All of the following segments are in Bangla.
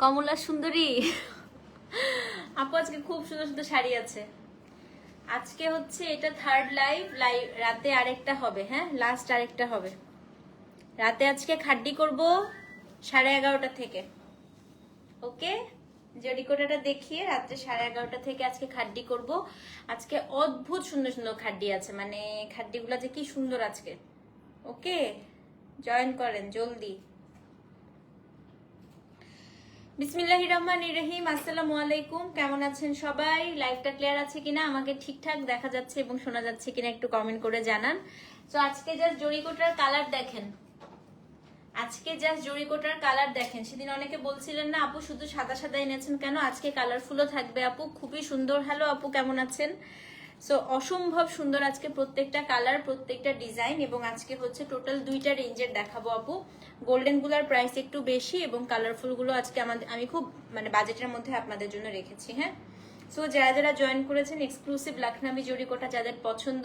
কমলা সুন্দরী। আপু, আজকে খুব সুন্দর সুন্দর শাড়ি আছে। আজকে হচ্ছে এটা থার্ড লাইভ লাইভ রাতে আরেকটা হবে হ্যাঁ? লাস্ট আরেকটা হবে। রাতে আজকে খাড্ডি করব সাড়ে এগারোটা থেকে। ওকে? জরিকোটাটা দেখিয়ে রাত্রে সাড়ে এগারোটা থেকে আজকে খাড্ডি করব। আজকে অদ্ভুত সুন্দর সুন্দর খাড্ডি আছে মানে খাড্ডিগুলো যে কি সুন্দর আজকে। ওকে? জয়েন করেন, জলদি। বিসমিল্লাহ রহমান রহিম আসসালামু আলাইকুম কেমন আছেন সবাই? লাইভটা ক্লিয়ার আছে কিনা? আমাকে ঠিকঠাক দেখা যাচ্ছে এবং শোনা যাচ্ছে কিনা একটু কমেন্ট করে জানান। তো আজকে জাস্ট জরিকোটার কালার দেখেন। আজকে জাস্ট জরিকোটার কালার দেখেন। সেদিন অনেকে বলছিলেন, না আপু, শুধু সাদা সাদা এনেছেন কেন? আজকে কালারফুলও থাকবে আপু। খুবই সুন্দর। হ্যালো আপু, কেমন আছেন? সো অসম্ভব সুন্দর আজকে প্রত্যেকটা কালার প্রত্যেকটা ডিজাইন এবং আজকে হচ্ছে টোটাল দুইটা রেঞ্জের দেখাবো আপু। গোল্ডেনগুলার প্রাইস একটু বেশি এবং কালারফুলগুলো আজকে আমাদের, আমি খুব মানে বাজেটের মধ্যে আপনাদের জন্য রেখেছি হ্যাঁ? সো যারা যারা জয়েন করেছেন এক্সক্লুসিভ লাখনামি জরিকোটা যাদের পছন্দ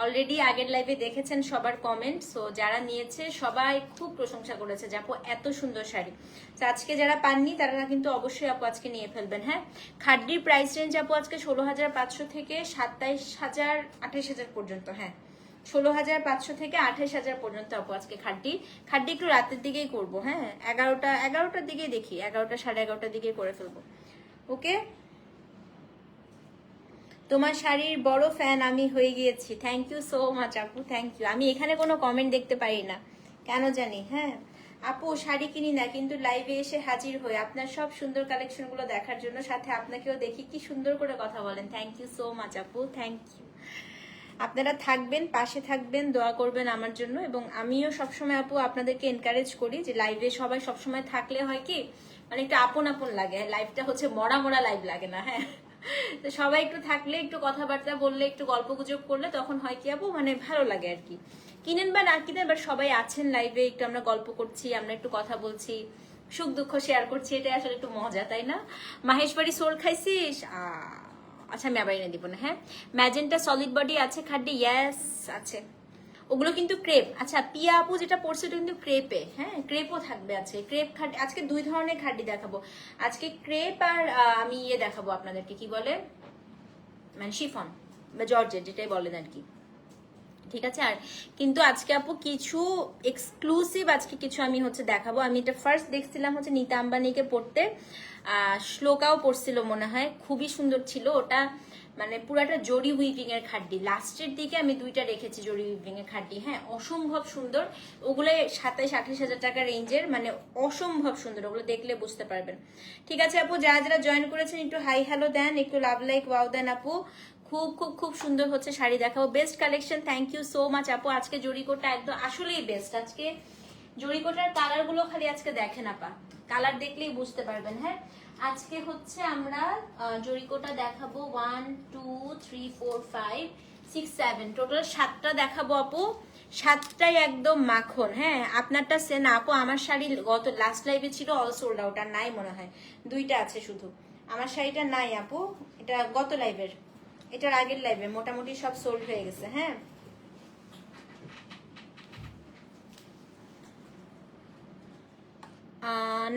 অলরেডি আগের লাইভে দেখেছেন সবার কমেন্ট সো যারা নিয়েছে সবাই খুব প্রশংসা করেছে যে আপু এত সুন্দর শাড়ি। তো আজকে যারা পাননি, তারা কিন্তু অবশ্যই আপু আজকে নিয়ে ফেলবেন হ্যাঁ? খাড্ডির প্রাইস রেঞ্জ আপু আজকে ষোলো হাজার পাঁচশো থেকে সাতাইশ হাজার, আঠাইশ হাজার পর্যন্ত হ্যাঁ? ষোলো হাজার পাঁচশো থেকে আঠাইশ হাজার পর্যন্ত আপু আজকে খাড্ডি। খাড্ডি একটু রাতের দিকেই করব হ্যাঁ? এগারোটা, এগারোটার দিকেই দেখি, এগারোটা সাড়ে এগারোটার দিকেই করে ফেলব। ওকে তোমার শাড়ির বড় ফ্যান আমি হয়ে গিয়েছি। থ্যাংক ইউ সো মাচ আপু থ্যাংক ইউ আমি এখানে কোনো কমেন্ট দেখতে পারি না। কেন জানি হ্যাঁ? আপু, শাড়ি কিনি না, কিন্তু লাইভে এসে হাজির হই। আপনার সব সুন্দর কালেকশনগুলো দেখার জন্য, সাথে আপনাকেও দেখি কি সুন্দর করে কথা বলেন। থ্যাংক ইউ সো মাচ আপু থ্যাংক ইউ আপনারা থাকবেন, পাশে থাকবেন, দোয়া করবেন আমার জন্য এবং আমিও সবসময় আপু আপনাদেরকে এনকারেজ করি যে লাইভে সবাই সবসময় থাকলে হয় কি মানে একটু আপন আপন লাগে। লাইভটা হচ্ছে মরা মরা লাইভ লাগে না হ্যাঁ? তো সবাই একটু থাকলে, একটু কথাবার্তা বললে, একটু গল্প গুজব করলে তখন হয় কি আপু? মানে ভালো লাগে আর কি। কিনেন বা না কিনেন বাট সবাই আছেন লাইভে একটু আমরা গল্প করছি, আমরা একটু কথা বলছি, সুখ দুঃখ শেয়ার করছি এটা আসলে একটু মজা, তাই না? মাহেশবাড়ি সোল খাইছিস? আচ্ছা আমি আবার এনে দিব না হ্যাঁ? ম্যাজেন্টা সলিড বডি আছে খাড্ডি ইয়াস আছে। ওগুলো কিন্তু ক্রেপ আচ্ছা পিয়া আপু যেটা পড়ছে ওটা কিন্তু ক্রেপে হ্যাঁ ক্রেপও থাকবে আছে। ক্রেপ খাড্ডি আজকে দুই ধরনের খাড্ডি দেখাবো। আজকে ক্রেপ আর আমি ইয়ে দেখাবো আপনাদেরকে, কি বলে? মানে শিফন বা জর্জেট যেটাই বলেন আর কি। ঠিক আছে? আর কিন্তু আজকে আপু কিছু এক্সক্লুসিভ আজকে কিছু আমি হচ্ছে দেখাবো। আমি এটা ফার্স্ট দেখছিলাম হচ্ছে নিতা আম্বানিকে পড়তে। শ্লোকাও পড়ছিল মনে হয়। খুবই সুন্দর ছিল। ওটা মানে পুরাটা জরি উইভিং এর খাড্ডি। লাস্টের দিকে আমি দুইটা রেখেছি জরি উইভিং এর খাড্ডি হ্যাঁ? অসম্ভব সুন্দর। ওগুলো সাতাইশ আঠাশ হাজার টাকা রেঞ্জের মানে অসম্ভব সুন্দর। ওগুলো দেখলে বুঝতে পারবেন। ঠিক আছে আপু, যারা যারা জয়েন করেছেন, একটু হাই হ্যালো দেন, একটু লাভ লাইক ওয়াও দেন আপু। খুব খুব খুব সুন্দর হচ্ছে শাড়ি দেখাবো best collection thank you so much আপু। আজকে জরিকোটা একদম আসলেই বেস্ট আজকে জরিকোটার কালারগুলো খালি আজকে দেখেন আপা। কালার দেখলেই বুঝতে পারবেন হ্যাঁ? আজকে হচ্ছে আমরা জরিকোটা দেখাবো one two three four five six seven total সাতটা দেখাবো আপু। সাতটাই একদম মাখন হ্যাঁ? আপনারটা সেনা আপু, আমার শাড়ি গত লাস্ট লাইভে ছিল অল সোল্ড আউট আর নাই মনে হয়। দুইটা আছে শুধু। আমার শাড়িটা নাই আপু, এটা গত লাইভের এটার আগের লাইভে মোটামুটি সব সোল্ড হয়ে গেছে হ্যাঁ?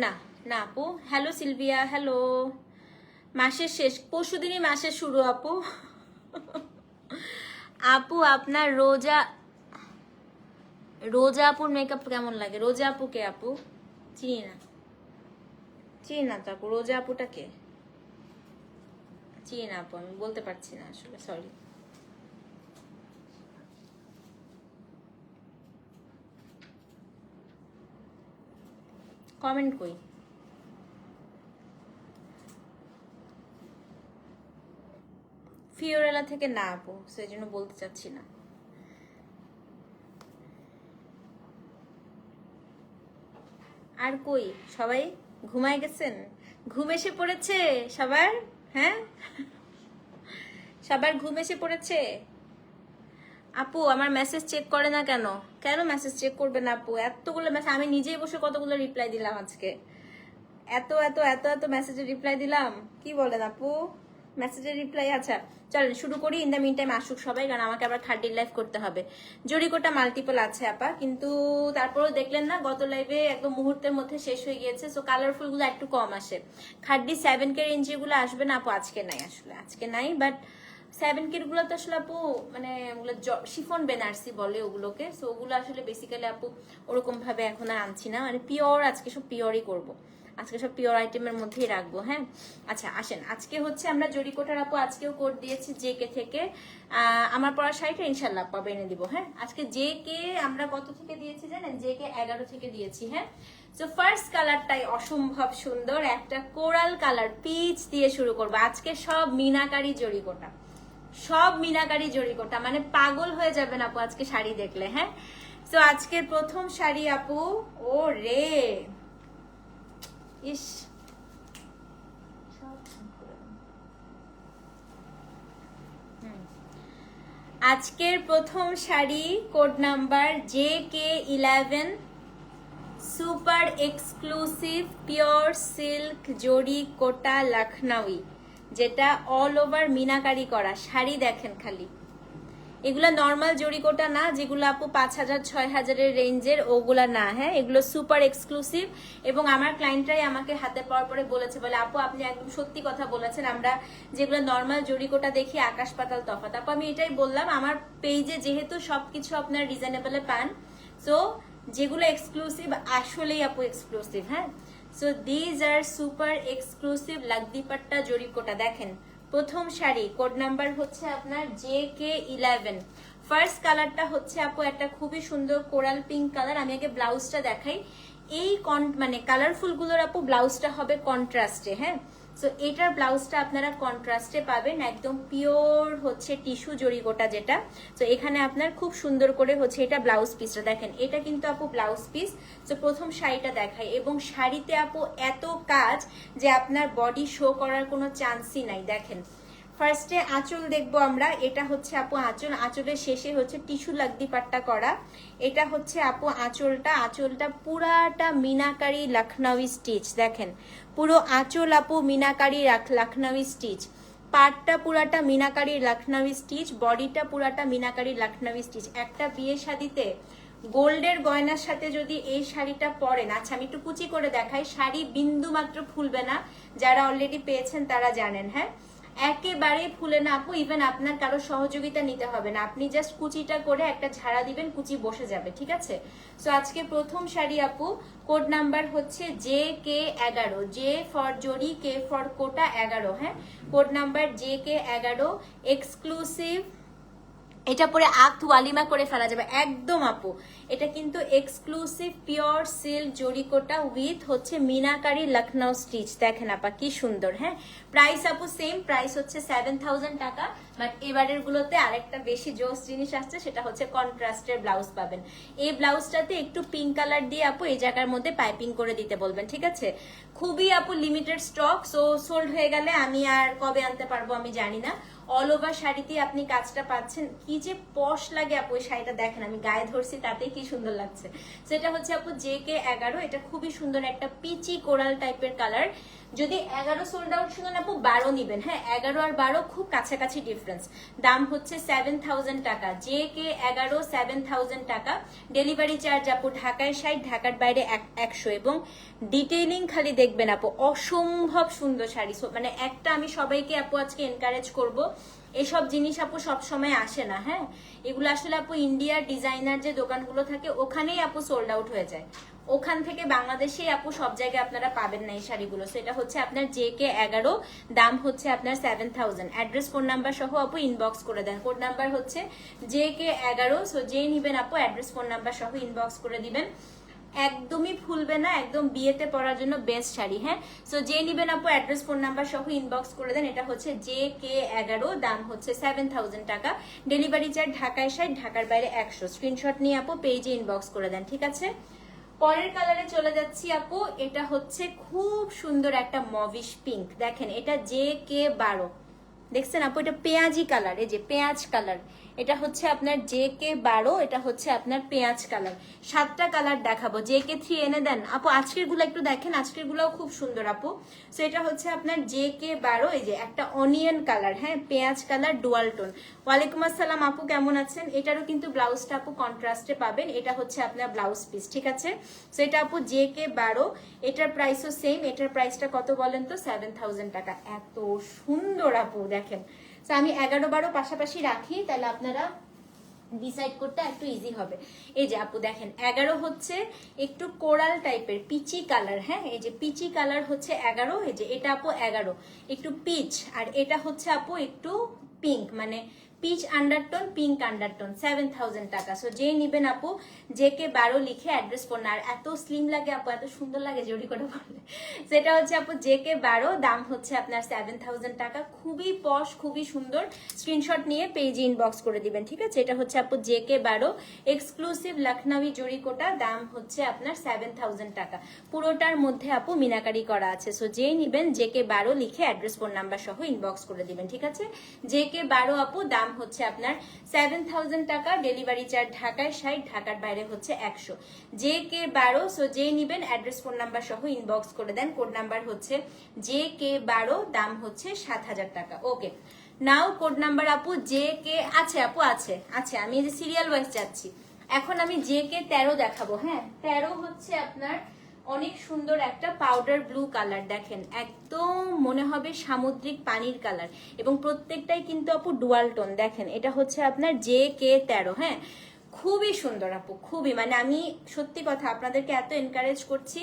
না। না আপু। হ্যালো সিলভিয়া হ্যালো মাসের শেষ পরশু দিনই মাসের শুরু আপু। আপু, আপনার রোজা রোজা আপুর মেকআপ কেমন লাগে? রোজা আপু কে আপু? চিনি না। চিনি না তো আপু, রোজা আপুটা কে? চিনি না আপু, আমি বলতে পারছি না আসলে সরি কমেন্ট কই ফিওরেলা থেকে না, আপু। সেই জন্য বলতে চাচ্ছি না। আর কই? সবাই ঘুমায় গেছেন? ঘুম এসে পড়েছে সবার? হ্যাঁ? সবার ঘুম এসে পড়েছে? আপু, আমার মেসেজ চেক করে না কেন? কেন মেসেজ চেক করবে না, আপু? এতগুলো মেসেজ আমি নিজেই বসে কতগুলো রিপ্লাই দিলাম আজকে? এত এত এত এত মেসেজে রিপ্লাই দিলাম? কি বলেন, আপু? মেসেজের রিপ্লাই আচ্ছা চলেন, শুরু করি। ইন দ্য মিন টাইম আসুক সবাই, কারণ আমাকে আবার খাড্ডির লাইভ করতে হবে। জরিকোটা মাল্টিপল আছে, আপা। কিন্তু তারপরেও দেখলেন না, গত লাইভে একদম মুহূর্তের মধ্যে শেষ হয়ে গিয়েছে। সো কালারফুলগুলো একটু কম আসে। খাড্ডি সেভেন কে রেঞ্জে গুলো আসবে না, আপু? আজকে নাই, আসলে আজকে নাই। বাট সেভেন কিরগুলো তো আসলে, আপু মানে ওগুলো শিফন বেনারসি বলে ওগুলোকে। সো ওগুলো আসলে বেসিক্যালি আপু ওরকম ভাবে এখন আর আনছি না। মানে পিওর আজকে সব পিওরই করব। আজকে সব পিওর আইটেমের মধ্যেই রাখব হ্যাঁ? আচ্ছা আসেন। আজকে হচ্ছে আমরা জরিকোটার আপু আজকেও কোড দিয়েছি জে কে থেকে আমার পড়া শাড়িটা ইনশাল্লাহ আপা এনে দিব হ্যাঁ? আজকে জে কে আমরা কত থেকে দিয়েছি জানেন? জে কে এগারো থেকে দিয়েছি হ্যাঁ? তো ফার্স্ট কালারটাই অসম্ভব সুন্দর। একটা কোরাল কালার পিচ দিয়ে শুরু করব। আজকে সব মিনাকারি জরিকোটা। সব মিনাকারি জরিকোটা। মানে পাগল হয়ে যাবেন আপু আজকে শাড়ি দেখলে হ্যাঁ? তো আজকের প্রথম শাড়ি আপু ও রে ইস। আজকের প্রথম sari code number J K eleven. Super exclusive pure silk জরি কোটা লখনউই, যেটা অল ওভার মিনাকারি করা। শাড়ি দেখেন খালি। এগুলা নর্মাল জরিকোটা না, যেগুলো আপু পাঁচ হাজার, ছয় হাজারের রেঞ্জের ওগুলা না হ্যাঁ? এগুলো সুপার এক্সক্লুসিভ এবং আমার ক্লায়েন্টরাই আমাকে হাতে পাওয়ার পরে বলেছে বলে, আপু, আপনি একদম সত্যি কথা বলেছেন, আমরা যেগুলো নর্মাল জরিকোটা দেখি, আকাশ পাতাল তফাৎ। আপু, আমি এটাই বললাম, আমার পেজে যেহেতু সবকিছু আপনার রিজনেবলে পান সো যেগুলো এক্সক্লুসিভ আসলেই আপু এক্সক্লুসিভ হ্যাঁ? So these are super exclusive লাগদিপাট্টা জরিকোটা দেখেন। প্রথম শাড়ি, কোড নাম্বার হচ্ছে আপনার জে কে ইলেভেন। ফার্স্ট কালারটা হচ্ছে, আপু, একটা খুবই সুন্দর কোরাল পিঙ্ক কালার আমি আগে ব্লাউজটা দেখাই। এই কন মানে কালারফুলগুলোর, আপু ব্লাউজটা হবে কন্ট্রাস্টে হ্যাঁ? সো এটার ব্লাউজটা আপনারা কন্ট্রাস্টে পাবেন, একদম পিওর হচ্ছে টিস্যু জরিগোটা যেটা। তো এখানে আপনার খুব সুন্দর করে হচ্ছে এটা ব্লাউজ পিসটা দেখেন, এটা কিন্তু আপু ব্লাউজ পিস তো প্রথম শাড়িটা দেখায় এবং শাড়িতে আপু এত কাজ যে আপনার বডি শো করার কোনো চান্সই নাই। দেখেন ফার্স্টে আঁচল দেখব আমরা। এটা হচ্ছে আপু আঁচল। আঁচলের শেষে হচ্ছে টিস্যু লাগদি পাট্টা করা। এটা হচ্ছে আপু আঁচলটা। আঁচলটা পুরাটা মিনাকারি লখনউই স্টিচ, দেখেন। পুরো আঁচল আপু মিনাকারি লখনউই স্টিচ। পাটটা পুরাটা মিনাকারি লখনউই স্টিচ, বডিটা পুরাটা মিনাকারি লখনউই স্টিচ। একটা বিয়ে শাদিতে গোল্ডের গয়নার সাথে যদি এই শাড়িটা পরেন আচ্ছা আমি একটু কুচি করে দেখাই, শাড়ি বিন্দু মাত্র ফুলবে না। যারা অলরেডি পেয়েছেন তারা জানেন হ্যাঁ? একেবারেই ফুলে না আপু ইভেন আপনার কারও সহযোগিতা নিতে হবে না। আপনি জাস্ট কুচিটা করে একটা ঝাড়া দিবেন, কুচি বসে যাবে, ঠিক আছে? সো আজকে প্রথম শাড়ি আপু কোড নাম্বার হচ্ছে জে কে এগারো জে ফর জরি কে ফর কোটা এগারো হ্যাঁ? কোড নাম্বার জে কে এগারো এক্সক্লুসিভ এটা পরে আখ ওয়ালিমা করে ফেলা যাবে। একদম আপু। এটা কিন্তু এক্সক্লুসিভ পিওর সিল্ক জরিকোটা উইথ হচ্ছে মিনাকারি লখনৌ স্টিচ দেখেন আপা, কি সুন্দর হ্যাঁ? প্রাইস আপু সেম প্রাইস হচ্ছে সেভেন থাউজেন্ড টাকা। বাট এবারের গুলোতে আরেকটা বেশি জোস জিনিস আসছে, সেটা হচ্ছে কন্ট্রাস্টের ব্লাউজ পাবেন। এই ব্লাউজটাতে একটু পিঙ্ক কালার দিয়ে আপু এই জায়গার মধ্যে পাইপিং করে দিতে বলবেন, ঠিক আছে? খুবই আপু লিমিটেড স্টক সো সোল্ড হয়ে গেলে আমি আর কবে আনতে পারব আমি জানি না। অল ওভার শাড়িতে আপনি কাজটা পাচ্ছেন। কি যে পশ লাগে আপু ওই শাড়িটা দেখেন, আমি গায়ে ধরছি, তাতেই কি সুন্দর লাগছে। সেটা হচ্ছে আপু জে কে এগারো, এটা খুবই সুন্দর একটা পিচি কোরাল টাইপের কালার যদি এগারো সোল্ড আউট শুনুন আপু, বারো নিবেন। হ্যাঁ এগারো আর বারো খুব কাছাকাছি ডিফারেন্স দাম হচ্ছে সেভেন থাউজেন্ড টাকা। জে কে এগারো সেভেন থাউজেন্ড টাকা। ডেলিভারি চার্জ আপু ঢাকায় ষাট, ঢাকার বাইরে এক- একশো। এবং ডিটেইলিং খালি দেখবেন আপু, অসম্ভব সুন্দর শাড়ি। মানে একটা আমি সবাইকে আপু আজকে এনকারেজ করব এসব জিনিস আপু সব সময় আসে না হ্যাঁ? এগুলো আসলে আপু ইন্ডিয়ার ডিজাইনার যে দোকানগুলো থাকে, ওখানেই আপু সোল্ড আউট হয়ে যায়। ওখান থেকে বাংলাদেশে আপু সব জায়গায় আপনারা পাবেন না এই শাড়িগুলো। সেটা হচ্ছে আপনার জে কে এগারো, দাম হচ্ছে আপনার seven thousand address phone number সহ আপু ইনবক্স করে দেন। কোড নাম্বার হচ্ছে জে কে এগারো। সো যে নিবেন আপু অ্যাড্রেস ফোন নাম্বার সহ ইনবক্স করে দিবেন। একদমই ফুলবে না, একদম বিয়েতে পরার জন্য বেস্ট শাড়ি হ্যাঁ? সো যে নিবেন আপু অ্যাড্রেস ফোন নাম্বার সহ ইনবক্স করে দেন, এটা হচ্ছে জে কে এগারো দাম হচ্ছে সেভেন থাউজেন্ড টাকা। ডেলিভারি চার্জ ঢাকায় ষাট, ঢাকার বাইরে একশো। স্ক্রিনশট নিয়ে আপু পেজে ইনবক্স করে দেন, ঠিক আছে? পরের কালারে চলে যাচ্ছি আপু, এটা হচ্ছে খুব সুন্দর একটা মভিশ পিঙ্ক দেখেন, এটা জে কে বারো। দেখছেন আপু, এটা পেঁয়াজি কালার এই যে পেঁয়াজ কালার এটা হচ্ছে আপনার জে কে বারো, এটা হচ্ছে আপনার পেঁয়াজ কালার। সাতটা কালার দেখাবো। জে কে থ্রি এনে দেন। আপু আজকেরগুলো একটু দেখেন। আজকের গুলোও খুব সুন্দর আপু। সো এটা হচ্ছে আপনার জে কে বারো, এই যে একটা অনিয়ন কালার হ্যাঁ? পেঁয়াজ কালার ডুয়াল টোন ওয়ালাইকুম আসসালাম আপু, কেমন আছেন? এটারও কিন্তু ব্লাউজটা আপু কন্ট্রাস্টে পাবেন। এটা হচ্ছে আপনার ব্লাউজ পিস ঠিক আছে? সো এটা আপু জে কে বারো। এটার প্রাইসও সেম এটার প্রাইসটা কত বলেন তো? সেভেন টাকা। এত সুন্দর আপু, দেখেন। তো আমি এগারো বারো পাশাপাশি রাখি, তাহলে আপনারা ডিসাইড করতে একটু ইজি হবে। এই যে আপু দেখেন, এগারো হচ্ছে একটু কোরাল টাইপের পিচি কালার হ্যাঁ? এই যে পিচি কালার হচ্ছে এগারো, এই যে এটা আপু এগারো। একটু পিচ আর এটা হচ্ছে আপু একটু পিঙ্ক মানে peach undertone, pink undertone seven thousand টাকা। সো যেই নিবেন আপু যে কে বারো লিখে অ্যাড্রেস করুন। আর এত স্লিম লাগে আপু, এত সুন্দর লাগে জড়ি করে বললে। সেটা হচ্ছে আপু যে কে বারো, দাম হচ্ছে আপনার সেভেন থাউজেন্ড টাকা। খুবই পশ খুবই সুন্দর। স্ক্রিনশট নিয়ে পেজে ইনবক্স করে দিবেন, ঠিক আছে? এটা হচ্ছে আপু জে কে বারো। এক্সক্লুসিভ লখনউই জরিকোটা, দাম হচ্ছে আপনার সেভেন থাউজেন্ড টাকা। পুরোটার মধ্যে আপু, মিনাকারি করা আছে। সো যেই নিবেন জে কে বারো লিখে অ্যাড্রেস ফোন নাম্বার সহ ইনবক্স করে দিবেন, ঠিক আছে? জে কে বারো আপু, দাম হচ্ছে আপনার সেভেন থাউজেন্ড টাকা ডেলিভারি চার্জ ঢাকায় ষাট, ঢাকার বাইরে হচ্ছে একশো। জে কে বারো সো অ্যাড্রেস ফোন নাম্বার সহ ইনবক্স করে দেন। কোড নাম্বার হচ্ছে জে কে বারো, দাম হচ্ছে সাত হাজার টাকা। ওকে নাও কোড নাম্বার আপু জে কে, আছে আপু, আছে আছে। আমি যে সিরিয়াল ওয়াইজ যাচ্ছি। এখন আমি জে কে তেরো দেখাবো হ্যাঁ? তেরো হচ্ছে আপনার অনেক সুন্দর একটা পাউডার ব্লু কালার দেখেন। একদম মনে হবে সামুদ্রিক পানির কালার এবং প্রত্যেকটাই কিন্তু আপু ডুয়াল টোন দেখেন, এটা হচ্ছে আপনার জে কে তেরো হ্যাঁ? খুবই সুন্দর আপু, খুবই। মানে আমি সত্যি কথা আপনাদেরকে এত এনকারেজ করছি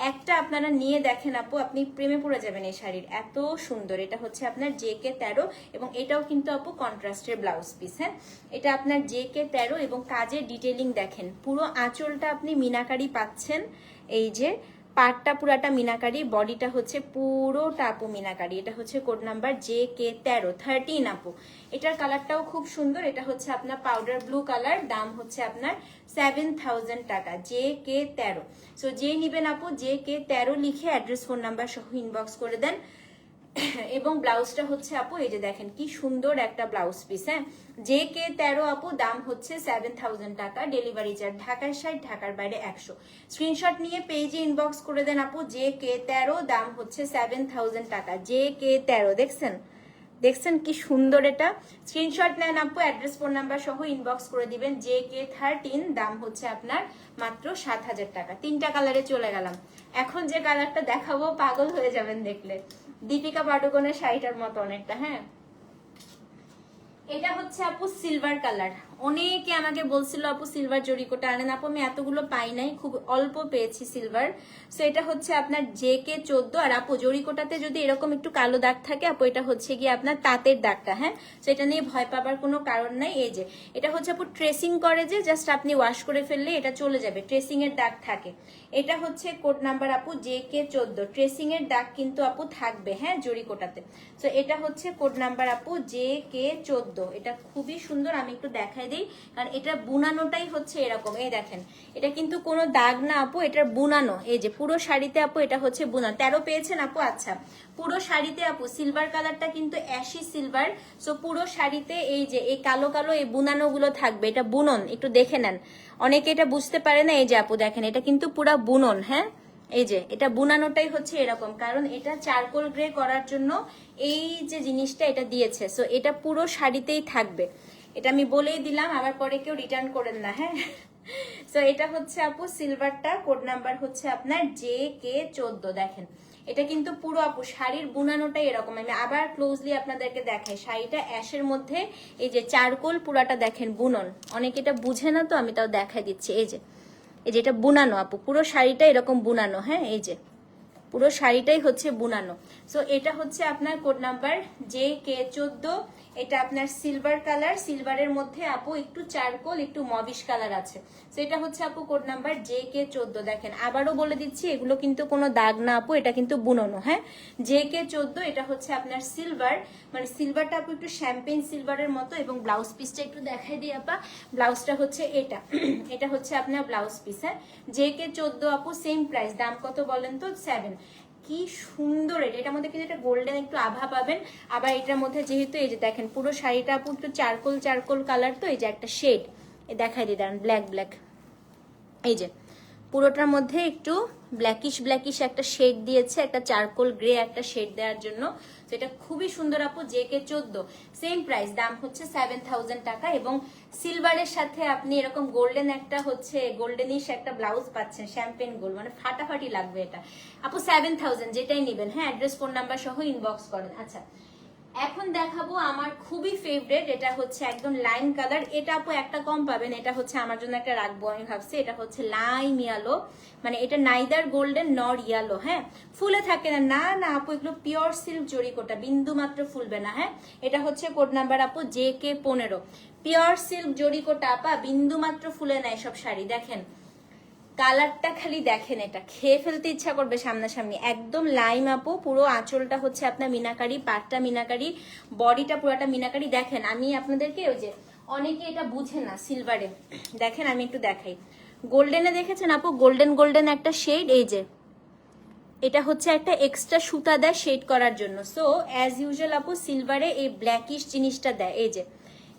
একটা আপনারা নিয়ে দেখেন আপু, আপনি প্রেমে পড়ে যাবেন এই শাড়ির। এত সুন্দর। এটা হচ্ছে আপনার জে কে তেরো এবং এটাও কিন্তু আপু কন্ট্রাস্টের ব্লাউজ পিস হ্যাঁ? এটা আপনার জে কে তেরো এবং কাজের ডিটেলিং দেখেন। পুরো আঁচলটা আপনি মিনাকারি পাচ্ছেন। এই যে পাটটা পুরাটা মিনাকারি, বডিটা হচ্ছে পুরোটা আপু মিনাকারি। এটা হচ্ছে কোড নাম্বার জে কে তেরো থার্টিন আপু। এটার কালারটাও খুব সুন্দর। এটা হচ্ছে আপনার পাউডার ব্লু কালার দাম হচ্ছে আপনার সেভেন টাকা জে কে তেরো সো যে নেবেন আপু জে কে তেরো লিখে অ্যাড্রেস ফোন নাম্বার সহ ইনবক্স করে দেন। এবং ব্লাউজটা হচ্ছে, আপু, এই যে দেখেন, কি সুন্দর একটা ব্লাউজ পিস হ্যাঁ? জে কে তেরো, আপু, দাম হচ্ছে সেভেন থাউজেন্ড টাকা ডেলিভারি চার্জ ঢাকার সাইড ঢাকার বাইরে একশো। স্ক্রিনশট নিয়ে পেজে ইনবক্স করে দেন, আপু জে কে তেরো, দাম হচ্ছে সেভেন থাউজেন্ড টাকা জে কে তেরো, দেখছেন? দেখছেন কি সুন্দর এটা। স্ক্রিনশট নেন আপু অ্যাড্রেস ফোন নাম্বার সহ ইনবক্স করে দিবেন। জে কে থার্টিন দাম হচ্ছে আপনার মাত্র সাত হাজার টাকা। তিনটা কালারে চলে গেলাম। এখন যে কালারটা দেখাবো, পাগল হয়ে যাবেন দেখলে। দীপিকা পাডুকোনের শাড়িটার মতো অনেকটা হ্যাঁ? এটা হচ্ছে আপু সিলভার কালার অনেকে আমাকে বলছিল, আপু সিলভার জরিকোটা আনেন। আপু, আমি এতগুলো পাই নাই, খুব অল্প পেয়েছি সিলভার সো এটা হচ্ছে আপনার জে কে চোদ্দ। আর আপু জরিকোটাতে যদি এরকম একটু কালো দাগ থাকে, আপু, এটা হচ্ছে গিয়ে আপনার তাঁতের দাগটা হ্যাঁ? সো এটা নিয়ে ভয় পাবার কোনো কারণ নাই। এই যে, এটা হচ্ছে আপু ট্রেসিং করে যে জাস্ট আপনি ওয়াশ করে ফেললে এটা চলে যাবে ট্রেসিং এর দাগ থাকে। এটা হচ্ছে কোড নাম্বার আপু জে কে চোদ্দ। ট্রেসিং এর দাগ কিন্তু আপু থাকবে হ্যাঁ জরিকোটাতে সো এটা হচ্ছে কোড নাম্বার আপু জে কে চোদ্দ। এটা খুবই সুন্দর, আমি একটু দেখাই দিই। কারণ এটা বুনানোটাই হচ্ছে এরকম, এই দেখেন। এটা কিন্তু কোনো দাগ না আপু এটার বুনানো। এই যে পুরো শাড়িতে আপু এটা হচ্ছে বুনানো। তেরো পেয়েছেন আপু? আচ্ছা। পুরো শাড়িতে আপু সিলভার কালারটা কিন্তু অ্যাশি সিলভার সো পুরো শাড়িতে এই যে, এই কালো কালো এই বুনানো গুলো থাকবে। এটা বুনন, একটু দেখে নেন। অনেকে এটা বুঝতে পারে না, এই যে আপু দেখেন, এটা কিন্তু পুরা বুনন হ্যাঁ? এই যে, এটা বুনানোটাই হচ্ছে এরকম, কারণ এটা চারকোল গ্রে করার জন্য এই যে জিনিসটা এটা দিয়েছে সো এটা পুরো শাড়িতেই থাকবে। এটা আমি বলেই দিলাম, আবার পরে কেউ রিটার্ন করেন না হ্যাঁ? সো এটা হচ্ছে আপু সিলভারটা কোড নাম্বার হচ্ছে আপনার জে কে চোদ্দ, দেখেন। এটা কিন্তু পুরো আপু, শাড়ির বুনানোটাই এরকম। আমি আবার ক্লোজলি আপনাদেরকে দেখাই, শাড়িটা অ্যাশের মধ্যে এই যে চারকোল পুরাটা দেখেন বুনন। অনেকে এটা বুঝে না তো, আমি তাও দেখাই দিচ্ছি। এই যে এই যে এটা বুনানো, আপু, পুরো শাড়িটা এরকম বুনানো হ্যাঁ এই যে। পুরো শাড়িটাই হচ্ছে বুনানো। সো এটা হচ্ছে আপনার কোড নাম্বার জে কে চোদ্দ, এটা আপনার সিলভার কালার সিলভারের মধ্যে, আপু, একটু চারকোল, একটু মবিশ কালার আছে। সো এটা হচ্ছে, আপু কোড নাম্বার জে কে চোদ্দ, দেখেন। আবারও বলে দিচ্ছি, এগুলো কিন্তু কোনো দাগ না, আপু, এটা কিন্তু বুননো হ্যাঁ? জে কে চোদ্দ, এটা হচ্ছে আপনার সিলভার মানে সিলভারটা আপু একটু শ্যাম্পেন সিলভারের মতো এবং ব্লাউজ পিসটা একটু দেখাই দিই আপা। ব্লাউজটা হচ্ছে এটা। এটা হচ্ছে আপনার ব্লাউজ পিস হ্যাঁ? জে কে চোদ্দ আপু সেম প্রাইস দাম কত বলেন তো? সেভেন কি সুন্দর এটা। এটার মধ্যে কিন্তু একটা গোল্ডেন একটু আভা পাবেন। আবার এটার মধ্যে যেহেতু এই যে দেখেন, পুরো শাড়িটা আপু একটু চারকোল চারকোল কালার তো, এই যে একটা শেড দেখাই দিই, দাঁড়ান ব্ল্যাক ব্ল্যাক এই যে, পুরোটার মধ্যে একটু ব্ল্যাকিশ ব্ল্যাকিশ একটা শেড দিয়েছে, একটা চারকোল গ্রে একটা শেড দেওয়ার জন্য। তো এটা খুবই সুন্দর আপু জে কে চোদ্দ। সেম প্রাইস দাম হচ্ছে সেভেন থাউজেন্ড টাকা এবং সিলভারের সাথে আপনি এরকম গোল্ডেন একটা হচ্ছে গোল্ডেনিশ একটা ব্লাউজ পাচ্ছেন শ্যাম্পেন গোল্ড মানে ফাটাফাটি লাগবে এটা। আপু সেভেন থাউজেন্ড যেটাই নেবেন হ্যাঁ অ্যাড্রেস ফোন নাম্বার সহ ইনবক্স করেন। আচ্ছা এখন দেখাবো আমার খুবই ফেভারেট এটা হচ্ছে একদম লাইম কালার এটা আপু একটা কম পাবেন, এটা হচ্ছে আমার জন্য একটা রাখব আমি ভাবছি। এটা হচ্ছে লাইম ইয়ালো মানে এটা নাইদার গোল্ডেন নর ইয়ালো হ্যাঁ? ফুলে থাকে না। না না, আপু, এগুলো পিওর সিল্ক জরিকোটা বিন্দু মাত্র ফুলবে না হ্যাঁ? এটা হচ্ছে কোড নাম্বার আপু জে কে পনেরো। পিওর সিল্ক জরিকোটা আপা, বিন্দু মাত্র ফুলে নেয় সব শাড়ি, দেখেন। কালারটা খালি দেখেন এটা। খেয়ে ফেলতে ইচ্ছা করবে সামনাসামনি। একদম লাইম আপু, পুরো আঁচলটা হচ্ছে আপনার মিনাকারি, পাটটা মিনাকারি, বডিটা পুরোটা মিনাকারি। দেখেন, আমি আপনাদেরকে ওই যে অনেকে এটা বুঝে না সিলভারে দেখেন, আমি একটু দেখাই। গোল্ডেনে দেখেছেন আপু? গোল্ডেন গোল্ডেন একটা শেড এই যে। এটা হচ্ছে একটা এক্সট্রা সুতা দেয় শেড করার জন্য। সো অ্যাজ ইউজুয়াল আপু সিলভারে এই ব্ল্যাকিশ জিনিসটা দেয়, এই যে।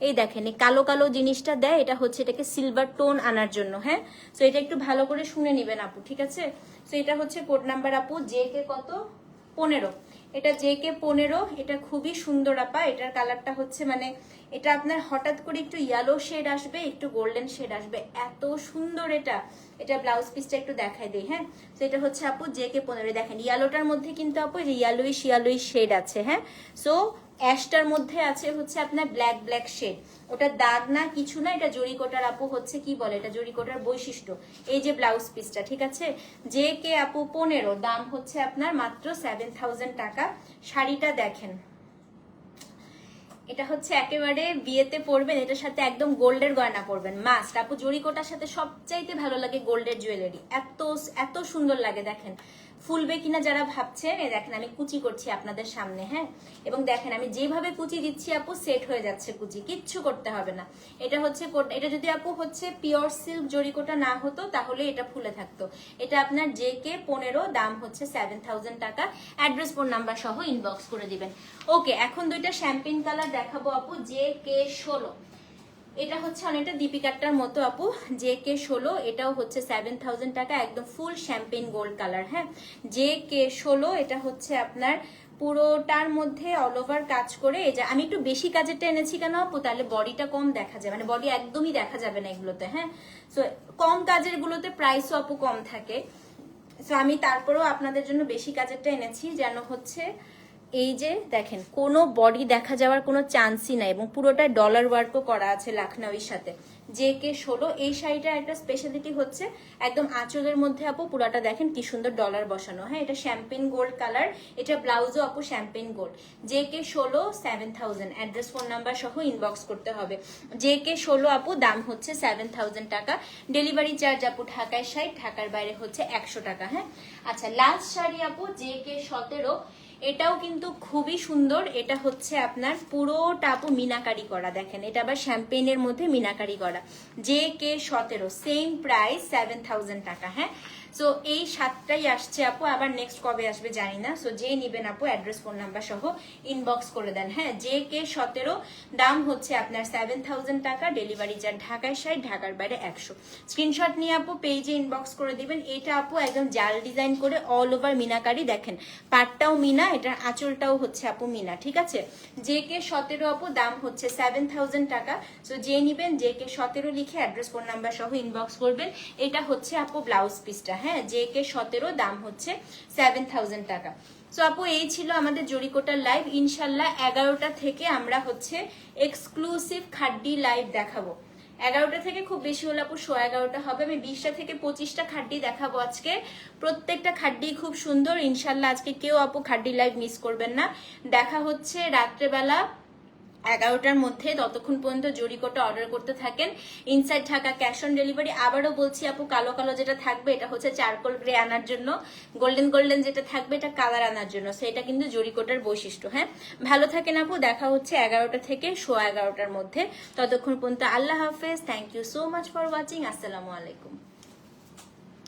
এই দেখেন, এই কালো কালো জিনিসটা দেয়, এটা হচ্ছে এটাকে সিলভার টোন আনার জন্য হ্যাঁ? সো এটা একটু ভালো করে শুনে নেবেন আপু, ঠিক আছে? সো এটা হচ্ছে কোড নাম্বার আপু জে কে কত? পনেরো। এটা জে কে পনেরো, এটা খুবই সুন্দর আপা, এটার কালারটা হচ্ছে মানে এটা আপনার হঠাৎ করে একটু ইয়েলো শেড আসবে, একটু গোল্ডেন শেড আসবে, এত সুন্দর এটা। এটা ব্লাউজ পিসটা একটু দেখাই দিই হ্যাঁ? তো এটা হচ্ছে আপু জে কে পনেরো। দেখেন ইয়েলোটার মধ্যে কিন্তু আপু এই ইয়েলোইশ ইয়েলোইশ শেড আছে হ্যাঁ? সো অ্যাশটার মধ্যে আছে হচ্ছে আপনার ব্ল্যাক ব্ল্যাক শেড। ওটা দাগ না, কিছু না, এটা জরিকোটার আপু হচ্ছে কি বলে? এটা জরিকোটার বৈশিষ্ট্য। এই যে ব্লাউজ পিসটা, ঠিক আছে? যে কে আপু পনেরো, দাম হচ্ছে আপনার মাত্র সেভেন টাকা। শাড়িটা দেখেন। এটা হচ্ছে একেবারে বিয়েতে পরবেন, এটার সাথে একদম গোল্ডের গয়না পরবেন। মাস্ট আপু জরিকোটার সাথে সবচাইতে ভালো লাগে গোল্ডের জুয়েলারি। এত এত সুন্দর লাগে, দেখেন। ফুলবে কিনা যারা ভাবছেন, এই দেখেন আমি কুচি করছি আপনাদের সামনে হ্যাঁ? এবং দেখেন আমি যেভাবে কুচি দিচ্ছি আপু সেট হয়ে যাচ্ছে কুচি, কিচ্ছু করতে হবে না। এটা হচ্ছে এটা যদি আপু হচ্ছে পিওর সিল্ক জরিকোটা না হতো, তাহলে এটা ফুলে থাকতো। এটা আপনার জে কে পনেরো, দাম হচ্ছে সেভেন থাউজেন্ড টাকা। অ্যাড্রেস ফোন নাম্বার সহ ইনবক্স করে দিবেন। ওকে এখন দুইটা শ্যাম্পিন কালার দেখাবো আপু জে কে ষোলো। এটা হচ্ছে অনেকটা দীপিকারটার মতো আপু, জে কে ষোলো, এটাও হচ্ছে সেভেন থাউজেন্ড টাকা, একদম ফুল শ্যাম্পেন গোল্ড কালার হ্যাঁ? জে কে ষোলো, এটা হচ্ছে আপনার পুরোটার মধ্যে অল ওভার কাজ করে, এই যে আমি একটু বেশি কাজেরটা এনেছি কেন আপু? তাহলে বডিটা কম দেখা যায় মানে বডি একদমই দেখা যাবে না এগুলোতে হ্যাঁ? সো কম কাজের গুলোতে প্রাইসও আপু কম থাকে। সো আমি তারপরেও আপনাদের জন্য বেশি কাজেরটা এনেছি, যেন হচ্ছে এই যে দেখেন, কোনো বডি দেখা যাওয়ার কোনো চান্সই নাই এবং পুরোটা ডলার ওয়ার্কও করা আছে লাখনৌইর সাথে। যে কে ষোলো, এই শাড়িটার একটা স্পেশালিটি হচ্ছে। একদম আঁচলের মধ্যে আপু পুরাটা দেখেন কি সুন্দর ডলার বসানো। হ্যাঁ এটা শ্যাম্পেন গোল্ড কালার এটা ব্লাউজও আপু শ্যাম্পেন গোল্ড যে কে ষোলো seven thousand address phone number সহ ইনবক্স করতে হবে। যে কে ষোলো আপু, দাম হচ্ছে সেভেন থাউজেন্ড টাকা। ডেলিভারি চার্জ আপু ঢাকায় ষাট, ঢাকার বাইরে হচ্ছে একশো টাকা। হ্যাঁ আচ্ছা লাস্ট শাড়ি আপু যে কে সতেরো এটাও কিন্তু খুবই সুন্দর। এটা হচ্ছে আপনার পুরোটা আপু মিনাকারি করা, দেখেন। এটা আবার শ্যাম্পেনের মধ্যে মিনাকারি করা। যে কে সতেরো সেম প্রাইস সেভেন টাকা হ্যাঁ? সো এই সাতটাই আসছে আপু। আবার নেক্সট কবে আসবে জানি না। সো যে নিবেন আপু অ্যাড্রেস ফোন নাম্বার সহ ইনবক্স করে দেন হ্যাঁ? যে কে সতেরো, দাম হচ্ছে আপনার সেভেন থাউজেন্ড টাকা ডেলিভারি চার্জ ঢাকায় ষাট, ঢাকার বাইরে একশো। স্ক্রিনশট নিয়ে আপু পেজে ইনবক্স করে দিবেন। এটা আপু একদম জাল ডিজাইন করে অল ওভার মিনাকারি, দেখেন। পাটটাও মিনা এটার আঁচলটাও হচ্ছে আপু মিনা, ঠিক আছে? যে কে সতেরো আপু, দাম হচ্ছে সেভেন থাউজেন্ড টাকা। সো যে নিবেন যে কে সতেরো লিখে অ্যাড্রেস ফোন নাম্বার সহ ইনবক্স করবেন। এটা হচ্ছে আপু ব্লাউজ পিসটা হ্যাঁ? যে কে সতেরো, দাম হচ্ছে সেভেন থাউজেন্ড টাকা। সো আপু, এই ছিল আমাদের জরিকোটার লাইভ ইনশাল্লাহ এগারোটা থেকে আমরা হচ্ছে এক্সক্লুসিভ খাড্ডি লাইভ দেখাবো। এগারোটা থেকে খুব বেশি হলে আপু শো এগারোটা হবে। আমি বিশটা থেকে পঁচিশটা খাড্ডি দেখাবো আজকে। প্রত্যেকটা খাড্ডি খুব সুন্দর। ইনশাল্লাহ আজকে কেউ আপু খাড্ডি লাইভ মিস করবেন না। দেখা হচ্ছে রাত্রেবেলা। এগারোটার মধ্যে ততক্ষণ পর্যন্ত জরিকোটা অর্ডার করতে থাকেন। Inside Dhaka cash on delivery আবারও বলছি আপু, কালো কালো যেটা থাকবে, এটা হচ্ছে চারকোল গ্রে আনার জন্য। গোল্ডেন গোল্ডেন যেটা থাকবে, এটা কালার আনার জন্য। সেটা কিন্তু জরিকোটার বৈশিষ্ট্য হ্যাঁ? ভালো থাকেন আপু, দেখা হচ্ছে এগারোটা থেকে শো এগারোটার মধ্যে। ততক্ষণ পর্যন্ত আল্লাহ হাফেজ। Thank you so much for watching আসসালামু আলাইকুম।